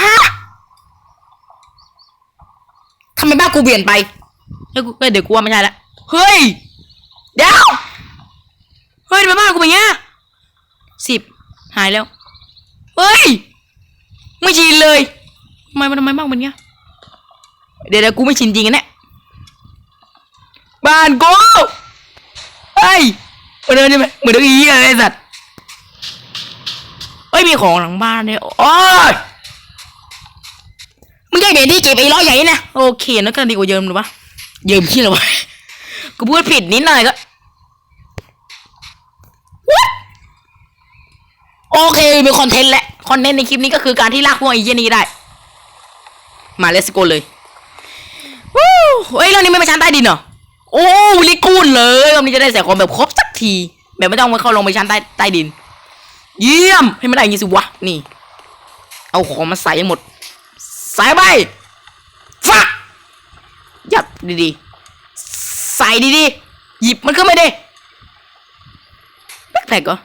ฮะทำไมบ้านกูเปลี่ยนไปเฮ้ยกูเฮ้ยเดี๋ยวกูว่าไม่ใช่ละเฮ้ย เดี๋ยว เฮ้ยทำไมบ้านกูเป็นอย่างเงี้ยสิบหายแล้ว เฮ้ย ไม่ชินเลยทำไมมันทำไมบ้านเป็นอย่างเงี้ย เดี๋ยวเดี๋ยวกูไม่ชินจริงอันเนี่ยบ้านกูเฮ้ยเหมือนเดิมใช่ไหมเหมือนเดิมอีอะไรไอ้สัตว์เฮ้ยมีของหลังบ้านเนี่ยโอ้ย ก็บไอ้ล้อใหญ่นะโอเคนั่นก็ดีกว่าเยิมหรือวะเยิมขี้หรอวะกูพูดผิดนิดหน่อยก็โอเคมีคอนเทนต์แหละคอนเทนต์ในคลิปนี้ก็คือการที่ลากพวกไอ้เหี้ยนี้ได้ มาเลสโกเลยวู้เฮ้ยเรื่องนี้ไม่มาชั้นใต้ดินเหรอโอ้ลิกูนเลยรอบนี้จะได้ใส่ของแบบครบสักที แบบไม่ต้องมาเข้าลงไปชั้นใต้ใต้ดิน เยี่ยมให้ไมันได้ย่างงี้สิวะนี่ เอาของมาใส่หมด ใส่ไป ฟักยัดดีๆ ใส่ดีๆ หยิบมันขึ้นไม่ได้แบ็คแพ็คเหรอ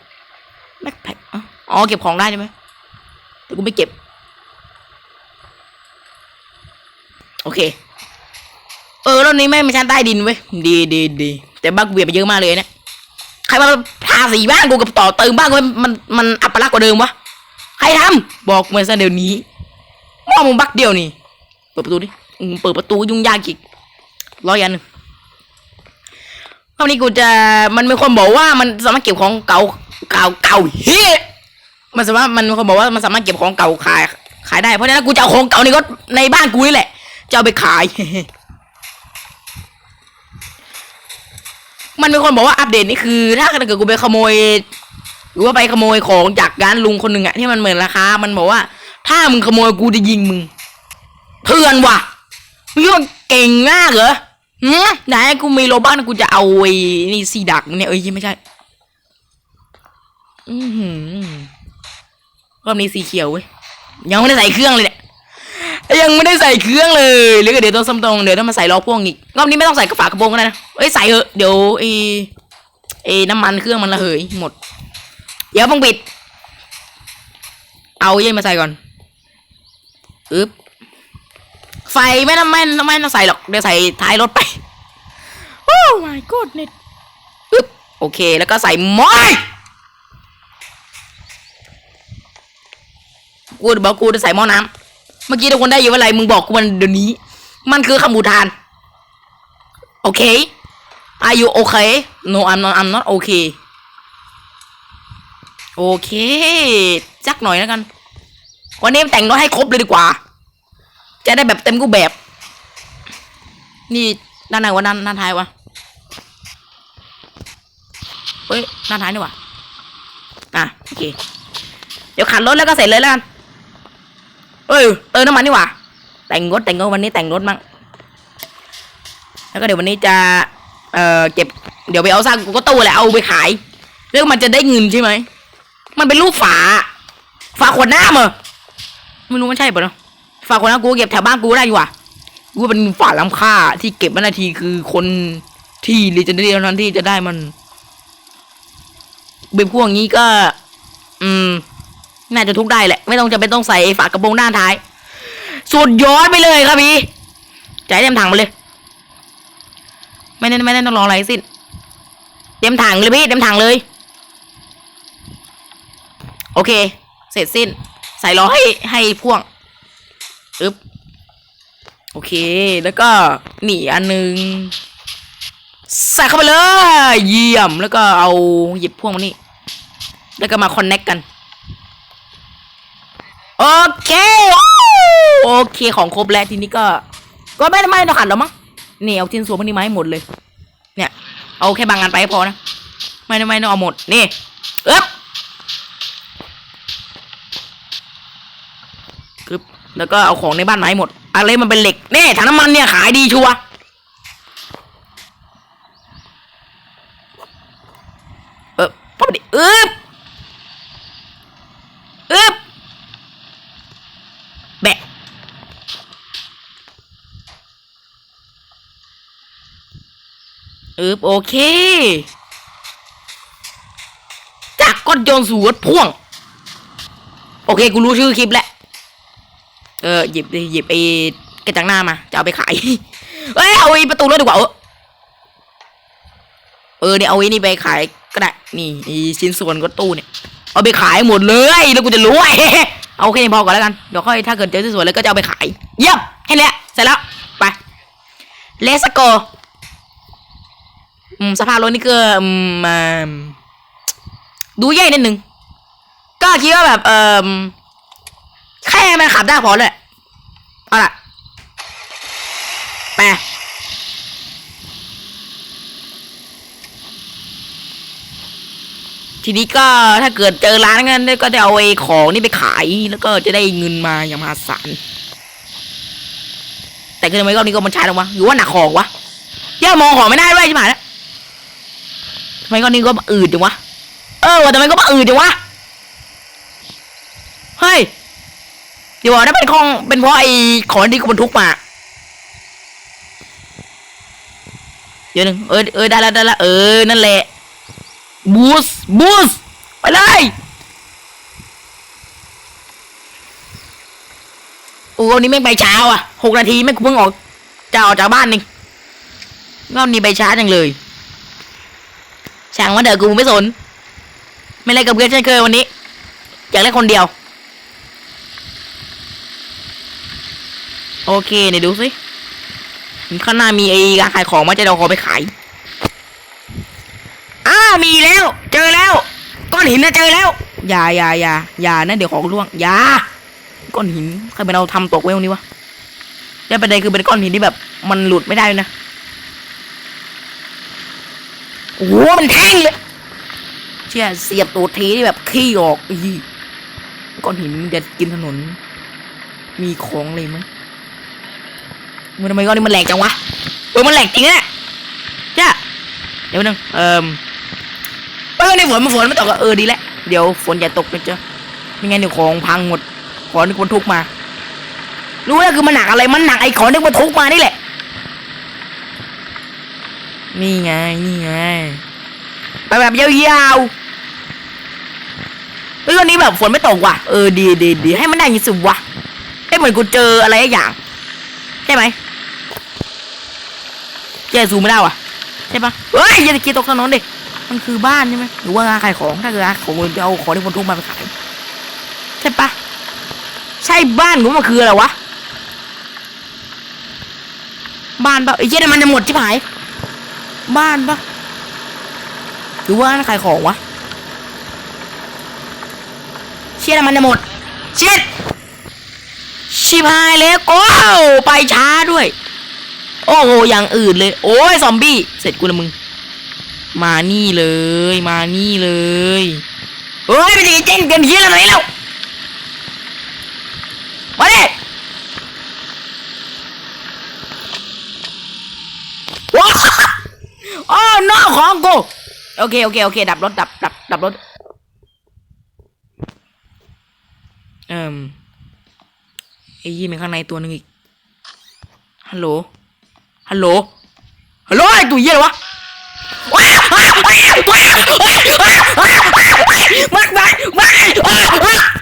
แบ็คแพ็คอ๋อเก็บของได้ใช่ไหมแต่กูไม่เก็บ โอเค เออรอบนี้ไม่มาชั้นใต้ดินเว้ยดีดีดีแต่บ้านกูเปลี่ยนไปเยอะมากเลยนี่ยใครมาทาสีบ้านกูกับต่อเติมบ้านกูมันมันอัปลักษณ์กว่าเดิมวะใครทำบอกมาซะเดี๋ยวนี้มองมึงบักเดียวนี่เปิดประตูดิ เปิดประตูยุ่งยากอีกรอยันหนึ่งรอบนี้กูจะมันมีคนบอกว่ามันสามารถเก็บของเก่าเก่าเก่าเฮ้มันสามารถมันมีคนบอกว่ามันสามารถเก็บของเก่าขาย ขายได้เพราะฉะนั้นกูจะเอาของเก่าในก็ในบ้านกูนี่แหละจะเอาไปขาย มันมีคนบอกว่าอัปเดตนี่คือ ถ้าเกิดกูไปขโมย หรือว่าไปขโมยของจากร้านลุงคนหนึ่งอะที่มันเหมือนราคา มันบอกว่า ถ้ามึงขโมยกูจะยิงมึงเถื่อนว่ะ มึงคิดว่าเก่งมากเหรอหืมไหนกูมีโลบ้านกูจะเอาไอ้นี่สีดักเนี่ยเอ้ยไม่ใช่ อือหือรอบนี้สีเขียวเว้ยยังไม่ได้ใส่เครื่องเลยเนี่ยยังไม่ได้ใส่เครื่องเลยหรือเดี๋ยวต้องซ้ำตรงเดี๋ยวต้องมาใส่ล้อพ่วงอีกรอบนี้ไม่ต้องใส่กระฝากระโปรงก็ได้นะเอ้ยใส่เถอะเดี๋ยวไอ้ไอ้น้ำมันเครื่องมันระเหยหมด เดี๋ยวต้องปิด เอาเย็นมาใส่ก่อนอึ๊บ ไฟไม่ต้องไม่ไม่ต้องใส่หรอกเดี๋ยวใส่ท้ายรถไปโอ้ my god เน็ตอึ๊บโอเค แล้วก็ใส่หม้อยกูบอกกูจะใส่หม้อน้ำเมื่อกี้ทุกคนได้ยินว่าอะไรมึงบอกกูมันเดี๋ยวนี้ มันคือคำอุทานโอเค Are you okay No I'm not I'm not okay โอเคจักหน่อยแล้วกัน วันนี้แต่งรถให้ครบเลยดีกว่า จะได้แบบเต็มรูปแบบ นี่ด้านไหนวะด้านด้านท้ายวะเฮ้ยด้านท้ายนี่วะอะโอเค เดี๋ยวขันรถแล้วก็เสร็จเลยแล้วกันเอ้ยเติมน้ำมันนี่ว่าแต่งรถแต่งรถวันนี้แต่งรถมั่งแล้วก็เดี๋ยววันนี้จะ เอ่อเก็บเดี๋ยวไปเอาสร้างกูก็ตู้แหละเอาไปขายแล้วมันจะได้เงินใช่ไหมมันเป็นรูปฝา ฝาขวดน้ำเหรอไม่รู้มันใช่ปะเนาะ ฝาขวดน้ำกูเก็บแถวบ้านกูได้อยู่ว่ะกูเป็นฝาล้ำค่าที่เก็บมานาทีคือคนที่ลีเจนเดอรี่เท่านั้นที่จะได้มันเป็นพวกนี้ก็ อืม น่าจะทุกได้แหละ ไม่ต้องจะเป็นต้องใส่ไอ้ฝากระโปรงด้านท้าย สุดยอดไปเลยครับพี่ใจเต็มถังมาเลย ไม่ได้ไม่ได้ต้องรออะไรสิ้นเต็มถังเลยพี่เต็มถังเลย โอเค เสร็จสิ้น ใส่ล้อให้ให้พ่วง อึ๊บโอเค แล้วก็หนีอันหนึงใส่เข้าไปเลย เยี่ยมแล้วก็เอาหยิบพ่วงมานี่แล้วก็มาคอนเน็กกัน โอเค โอเคของครบแล้วทีนี้ก็ ก็ไม่ไม่ต้องขัดหรอกมั้งนี่เอาชิ้นส่วนพวกนี้มาให้หมดเลย เนี่ย เอาแค่บางงานไปพอนะ ไม่ไม่ต้องเอาหมด นี่เอ๊บกึบ แล้วก็เอาของในบ้านมาให้หมด อะไรมันเป็นเหล็กนี่ถังน้ำมันเนี่ยขายดีชัวเออพอดีอึ๊บอึ๊บแบะอึบโอเค จากก้อนโยนสู่รถพ่วง โอเค กูรู้ชื่อคลิปแล้ว เออหยิบหยิบไอ้กระจังหน้ามา จะเอาไปขาย เอ้ยเอาไอ้ประตูรถดีกว่า เออเนี่ยเอาไอ้นี่ไปขายก็ได้ นี่ไอ้ชิ้นส่วนก็ตู้เนี่ย เอาไปขายหมดเลยแล้วกูจะรวยเอาแค่นี้พอก่อนแล้วกัน เดี๋ยวค่อยถ้าเกิดเจอที่สวยแล้วก็จะเอาไปขาย เยี่ยมแค่นี้เสร็จแล้ว ไปเลสโกอืมสภาพรถนี่ก็อืมอ่าดูแย่นิดนึง ก็คิดว่าแบบ เออ แค่มันขับได้พอเลย เอาล่ะ ไป ทีนี้ก็ถ้าเกิดเจอร้านนั้นก็จะเอาไอ้ของนี่ไปขาย แล้วก็จะได้เงินมาอย่างมหาศาล แต่คือทำไมรอบนี้ก็มันช้าลงวะหรือว่าหนักของวะย่ามองของไม่ได้ด้วยใช่ไหมเนี่ยทำไมรอบนี้ก็อืดจังวะ เออทำไมก็อืดจังวะ เฮ้ย เดี๋ยวนะเป็นของเป็นเพราะไอ้ของที่กูบรรทุกมาเดี๋ยวหนึ่งเออเออได้แล้วได้แล้วเออนั่นแหละบูสบูสไปเลยโอ้วันนี้แม่งไปเช้าอะหกนาทีแม่งกูเพิ่งออกจะออกจากบ้านนี่รอบนี้ไปช้าจังเลยช่างว่าเดี๋ยวกูไม่สน ไม่เล่นกับเพื่อนเช่นเคยวันนี้ อยากเล่นคนเดียว โอเคเดี๋ยวดูสิข้างหน้ามีไอ้ร้านขายของมาจะเอาขอไปขาย อ้ามีแล้ว เจอแล้ว ก้อนหินนะเจอแล้ว อย่าอย่าอย่าอย่านะเดี๋ยวของร่วง อย่า ก้อนหินใครเป็นเราทำตกไว้ตรงนี้วะแล้วประเด็นคือเป็นก้อนหินที่แบบ มันหลุดไม่ได้นะ โอ้โหมันแท่งเลยเชี่ยเสียบตัวทีที่แบบขี้ออกอีก้อนหินมันจะกินถนน มีของเลยมั้ย มันทำไมก้อนนี้มันแหลกจังวะเออมันแหลกจริงนะจ้ะเดี๋ยวนึงเอ่อเออในฝนมันฝนมันตกเออดีแล้วเดี๋ยวฝนอย่าตกนะจ๊ะไม่งั้นเดี๋ยวของพังหมดของที่คนทุกมา รู้แล้วคือมันหนักอะไรมันหนักไอ้ของที่มันทุกมานี่แหละ นี่ไงนี่ไงไปแบบยาวๆเฮ้ยวันนี้แบบฝนไม่ตกว่ะเออดีดีดีให้มันได้ยินสิวะไอ้เหมือนกูเจออะไรอย่างใช่ไหม เจ๊ซูมไม่ได้ว่ะใช่ปะเฮ้ยอย่าตะกี้ตกถนนดิมันคือบ้านใช่ไหมหรือว่าร้านขายของถ้าเกิดร้านของจะเอาของที่คนทุกมาไปขายใช่ปะใช่บ้านหรือมันคืออะไรวะบ้านปะไอ้เจ๊มันจะหมดชิบหายบ้านปะหรือว่าขายของวะเชี่ยมันจะหมดเชี่ยชิบหายแล้วโอ้ไปช้าด้วย โอ้โหอย่างอื่นเลย โอ้ยซอมบี้ เสร็จกูละมึง มานี่เลย มานี่เลยเฮ้ยไปดีเจ๊งเกินเฮียอะไรแล้วมาดิว้าโอ้นอกของกูโอเคโอเคโอเค ดับรถดับดับดับรถเอ่มไอ้ยี่มีข้างในตัวหนึ่งอีกฮัลโหล ฮัลโหล ฮัลโหลไอ้ตัวเยี่ยวะว้าวว้าวว้าวว้าวว้าวว้าวว้าวว้าวว้าวว้าวว้าว